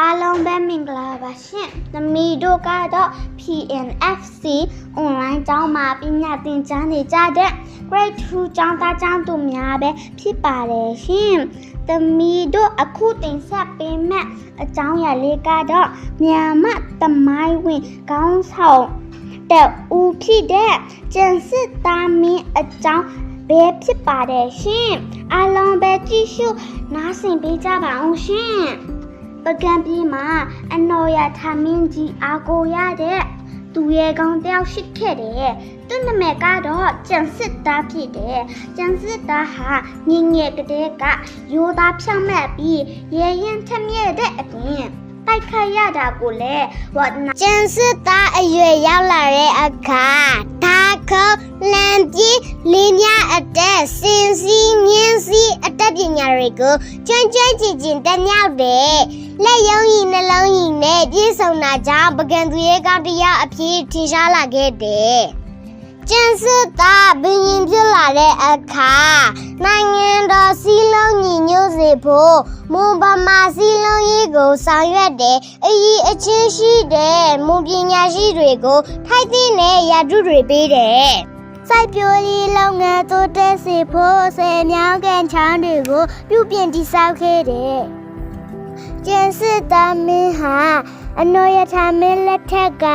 အားလုံးပဲမင်္ဂလာပါရှင်။သမီးတို့ကတော့ PNFC online ကျောင်းမှာပညာသင်ကြားနေကြတဲ့ Grade 2ကျောင်းသားကျောင်းသူများပဲဖြစ်ပါတယ်ရှင်။သမီးတို့အခုတင်ဆက်ပေးမယ့်အကြောင်းအရာလေးကတော့မြန်မာသမိုင်းဝင်ခေါင်းဆောင်တဲ့ဦးဖြစ်တဲ့ကျန်စစ်သားမင်းအကြောင်းပဲဖြစ်ပါတယ်ရှင်။အားလုံးပဲကြည့်ရှုနားဆင်ပေးကြပါအောင်ရှင်။ ပကံပြေးမှာအနော်ရထမင်းကြီးအားကိုရတဲ့သူရဲ့ကောင်တယောက်ရှိခဲ့တယ်။သူ့နာမည်ကတော့ကျန်စစ်သားဖြစ်တယ်။ကျန်စစ်သားဟာငငငယ်ကလေးကရိုးသားဖြောင့်မတ်ပြီးရဲရင်ထက်မြက်တဲ့အပြင်တိုက်ခိုက်ရတာကိုလည်းဝတ်နာကျန်စစ်သားအရွယ်ရောက်လာတဲ့အခါဒါခုလန်ကြီးလင်းမြအတက်စင်စီမြင်းစီအတက်ပညာတွေကိုကျွမ်းကျွမ်းကျင်ကျင်တက်မြောက်တယ် လက်ယုံရီနှလုံးရီနဲ့ပြည့်စုံတာကြောင့်ပကံသူရဲ့ကောင်းတရားအဖြစ်ထင်ရှားလာခဲ့တယ်ကျန်စစ်သားဘင်းရင်ဖြစ်လာတဲ့အခါနိုင်ငံတော်စီးလုံးညီညွတ်စေဖို့မွန်ဗမာစီးလုံးရေးကိုဆောင်ရွက်တယ်အကြီးအချင်းရှိတဲ့မွန်ပညာရှိတွေကိုထိုက်တဲ့နဲ့ရာထူးတွေပေးတယ်စိုက်ပျိုးရေးလုပ်ငန်းတိုးတက်စေဖို့ဆယ်မြောင်းကန်ချောင်းတွေကိုပြုပြင်တည်ဆောက်ခဲ့တယ် ကျန်စစ်သားမင်းဟာအနော်ရထမင်းလက်ထက်က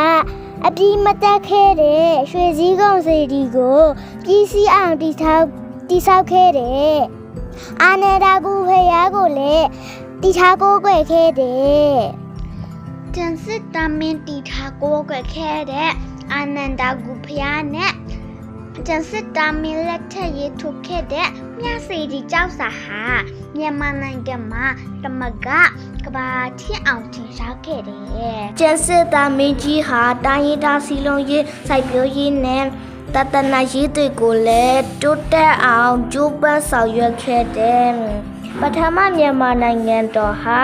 အပြီးမတက်ခဲ့တဲ့ရွှေစည်းကုန်းစီဒီကိုပြည်စည်းအောင်တည်ဆောက်တည်ဆောက်ခဲ့တယ်။အာနေဒါကူဖျားကိုလည်းတည်ထားကိုကွယ်ခဲ့တယ်။ကျန်စစ်တမင်းတည်ထားကိုကွယ်ခဲ့တဲ့အာနန္ဒာကူဖျားနဲ့ကျန်စစ်တမင်းလက်ထက်ရေးထုတ်ခဲ့တဲ့ မြစီဒီကျောက်စာဟာမြန်မာနိုင်ငံမှာတမကကဘာထင်းအောင်ထင်ရှားခဲ့တယ်။ကျက်စစ်သားမင်းကြီးဟာတိုင်းရင်းသားစီလုံးရေးစိုက်ပျိုးရေးနဲ့ တတနာရေးတွေကိုလည်းတိုးတက်အောင်ကြိုးပမ်းဆောင်ရွက်ခဲ့တယ်။ပထမမြန်မာနိုင်ငံတော်ဟာ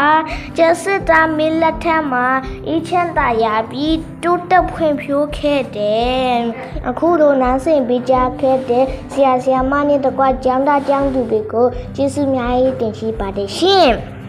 ကျက်စစ်သားမင်းလက်ထက်မှာအချမ်းသာရပြီးတိုးတက်ဖွံ့ဖြိုးခဲ့တယ်။အခုလိုနန်းစင်ပေးကြခဲ့တဲ့ဆရာဆရာမနဲ့တကွကျောင်းသားကျောင်းသူတွေကိုကျေးဇူးများကြီးတင်ရှိပါတယ်ရှင်။